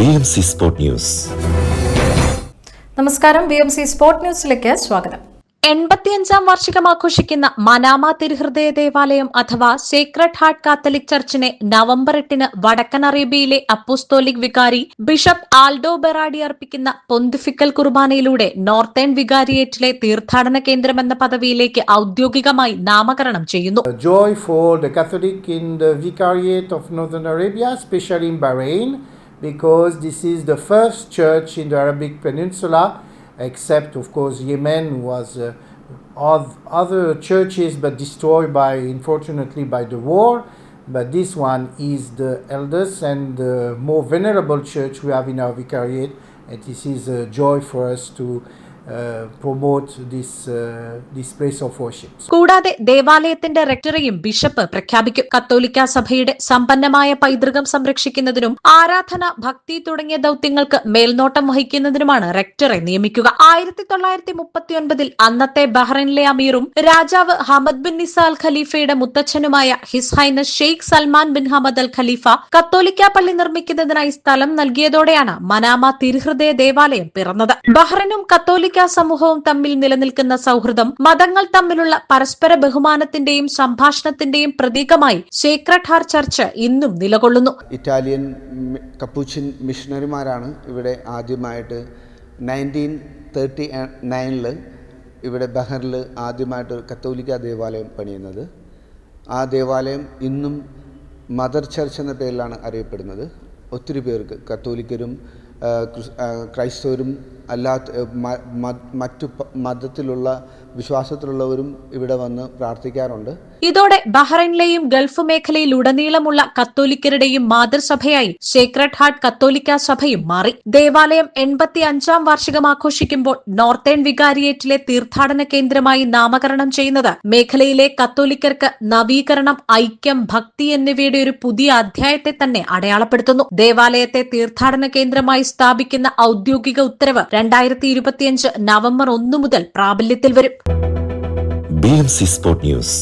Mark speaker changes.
Speaker 1: B M C sport news.
Speaker 2: നമസ്കാരം B M C sport ന്യൂസിലേക്ക് സ്വാഗതം.
Speaker 3: എൺപത്തിയഞ്ചാം വാർഷികം ആഘോഷിക്കുന്ന മനാമ തിരുഹൃദയ ദേവാലയം അഥവാ സേക്രഡ് ഹാർട്ട് കാത്തലിക് ചർച്ചിനെ നവംബർ എട്ടിന് വടക്കൻ അറേബ്യയിലെ അപ്പോസ്തോലിക് വികാരി ബിഷപ്പ് ആൽഡോ ബെറാഡി അർപ്പിക്കുന്ന പൊന്തിഫിക്കൽ കുർബാനയിലൂടെ നോർത്തേൺ വികാരിയേറ്റിലെ തീർത്ഥാടന കേന്ദ്രം എന്ന പദവിയിലേക്ക് ഔദ്യോഗികമായി നാമകരണം ചെയ്യുന്നു.
Speaker 4: Joy joy for the Catholic in the Vicariate of Northern Arabia, especially in Bahrain, because this is the first church in the Arabic Peninsula, except, of course, Yemen was uh, oth- other churches but destroyed by, unfortunately, by the war. But this one is the eldest and the more venerable church we have in our vicariate, and this is a joy for us to uh, promote this place of worship.
Speaker 3: കൂടാതെ ദേവാലയത്തിന്റെ റെക്ടറിയും bishop പ്രഖ്യാപിക്കും കത്തോലിക്ക സഭയുടെ സമ്പന്നമായ പൈതൃകം സംരക്ഷിക്കുന്നതിനും ആരാധന ഭക്തി തുടങ്ങിയ ദൗത്യങ്ങൾക്ക് മേൽനോട്ടം വഹിക്കുന്നതിനുമാണ് റെക്ടറെ നിയമിക്കുക ആയിരത്തി തൊള്ളായിരത്തി മുപ്പത്തി ഒൻപതിൽ അന്നത്തെ ബഹ്റൈനിലെ അമീറും രാജാവ് ഹമദ് ബിൻ നിസാൽ ഖലീഫയുടെ മുത്തച്ഛനുമായ his highness Sheikh Salman bin Hamad Al Khalifa കത്തോലിക്ക പള്ളി നിർമ്മിക്കുന്നതിനായി സ്ഥലം നൽകിയതോടെയാണ് മനാമ തിരുഹൃദയ ദേവാലയം പിറന്നത് ബഹ്റൈനും കത്തോലിക്ക സമൂഹവും തമ്മിൽ നിലനിൽക്കുന്ന സൗഹൃദം മതങ്ങൾ തമ്മിലുള്ള പരസ്പര ബഹുമാനത്തിന്റെയും സംഭാഷണത്തിന്റെയും പ്രതീകമായി സേക്രഡ് ഹാർ ചർച്ച് ഇന്നും നിലകൊള്ളുന്നു.
Speaker 5: ഇറ്റാലിയൻ കപ്പൂച്ചിൻ മിഷണറിമാരാണ് ഇവിടെ ആദ്യമായിട്ട് നയന്റീൻ തേർട്ടി നയനിൽ ഇവിടെ ബഹറിൽ ആദ്യമായിട്ട് കത്തോലിക്ക ദേവാലയം പണിയുന്നത്. ആ ദേവാലയം ഇന്നും മദർ ചർച്ച് എന്ന പേരിലാണ് അറിയപ്പെടുന്നത്. ഒത്തിരി പേർക്ക് കത്തോലിക്കരും ക്രൈസ്തവരും അല്ലാത്ത മറ്റു മതത്തിലുള്ള വിശ്വാസത്തിലുള്ളവരും ഇവിടെ വന്ന് പ്രാർത്ഥിക്കാറുണ്ട്.
Speaker 3: ഇതോടെ ബഹ്റൈനിലെയും ഗൾഫ് മേഖലയിലുടനീളമുള്ള കത്തോലിക്കരുടെയും മാതൃസഭയായി സേക്രഡ് ഹാർട്ട് കത്തോലിക്ക സഭയും മാറി. ദേവാലയം എൺപത്തി അഞ്ചാം വാർഷികം ആഘോഷിക്കുമ്പോൾ നോർത്തേൺ വികാരിയേറ്റിലെ തീർത്ഥാടന കേന്ദ്രമായി നാമകരണം ചെയ്യുന്നത് മേഖലയിലെ കത്തോലിക്കർക്ക് നവീകരണം ഐക്യം ഭക്തി എന്നിവയുടെ ഒരു പുതിയ അധ്യായത്തെ തന്നെ അടയാളപ്പെടുത്തുന്നു. ദേവാലയത്തെ തീർത്ഥാടന കേന്ദ്രമായി സ്ഥാപിക്കുന്ന ഔദ്യോഗിക ഉത്തരവ് രണ്ടായിരത്തി ഇരുപത്തിയഞ്ച് നവംബർ ഒന്നു മുതൽ പ്രാബല്യത്തിൽ വരും.
Speaker 1: B news.